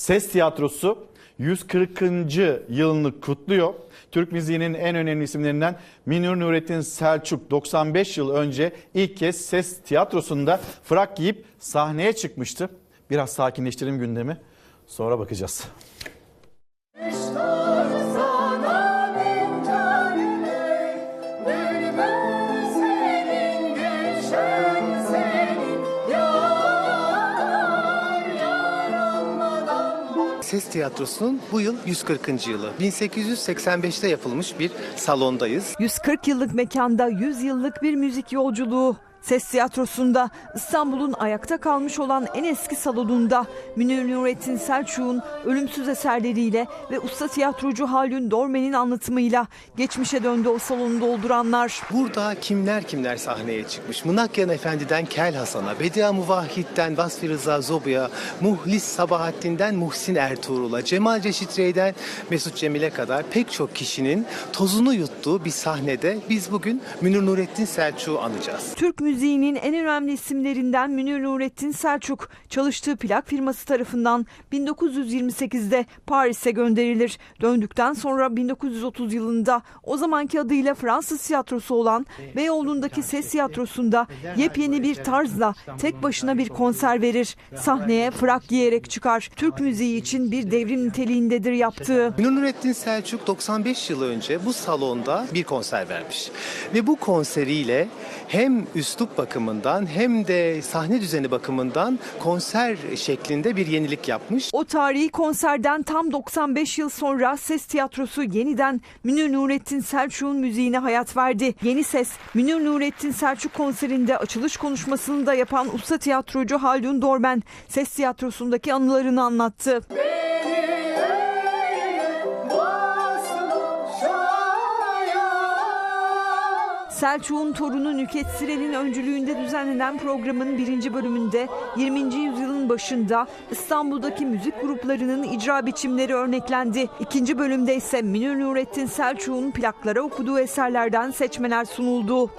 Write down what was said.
Ses Tiyatrosu 140. yılını kutluyor. Türk müziğinin en önemli isimlerinden Münir Nurettin Selçuk 95 yıl önce ilk kez Ses Tiyatrosu'nda frak giyip sahneye çıkmıştı. Biraz sakinleştirelim gündemi. Sonra bakacağız. Sana bin tanrı Bülbül senin Gülşen Ses Tiyatrosu'nun bu yıl 140. yılı. 1885'te yapılmış bir salondayız. 140 yıllık mekanda 100 yıllık bir müzik yolculuğu. Ses tiyatrosunda İstanbul'un ayakta kalmış olan en eski salonunda Münir Nurettin Selçuk'un ölümsüz eserleriyle ve usta tiyatrocu Haldun Dormen'in anlatımıyla geçmişe döndü o salonu dolduranlar. Burada kimler kimler sahneye çıkmış. Mınakyan Efendi'den Kel Hasan'a, Bedia Muvahhid'den Vasfi Rıza Zobu'ya, Muhlis Sabahattin'den Muhsin Ertuğrul'a, Cemal Reşit Rey'den Mesut Cemil'e kadar pek çok kişinin tozunu yuttuğu bir sahnede biz bugün Münir Nurettin Selçuk'u anacağız. Türk müziğinin en önemli isimlerinden Münir Nurettin Selçuk çalıştığı plak firması tarafından 1928'de Paris'e gönderilir. Döndükten sonra 1930 yılında o zamanki adıyla Fransız tiyatrosu olan Beyoğlu'ndaki Ses Tiyatrosu'nda yepyeni bir tarzla tek başına bir konser verir. Sahneye frak giyerek çıkar. Türk müziği için bir devrim niteliğindedir yaptığı. Münir Nurettin Selçuk 95 yıl önce bu salonda bir konser vermiş. Ve bu konseriyle hem üslup bakımından hem de sahne düzeni bakımından konser şeklinde bir yenilik yapmış. O tarihi konserden tam 95 yıl sonra Ses Tiyatrosu yeniden Münir Nurettin Selçuk'un müziğine hayat verdi. Yeni Ses, Münir Nurettin Selçuk konserinde açılış konuşmasını da yapan usta tiyatrocu Haldun Dormen, Ses Tiyatrosu'ndaki anılarını anlattı. Selçuk'un torunu Nüket Sirel'in öncülüğünde düzenlenen programın birinci bölümünde 20. yüzyılın başında İstanbul'daki müzik gruplarının icra biçimleri örneklendi. İkinci bölümde ise Münir Nurettin Selçuk'un plaklara okuduğu eserlerden seçmeler sunuldu.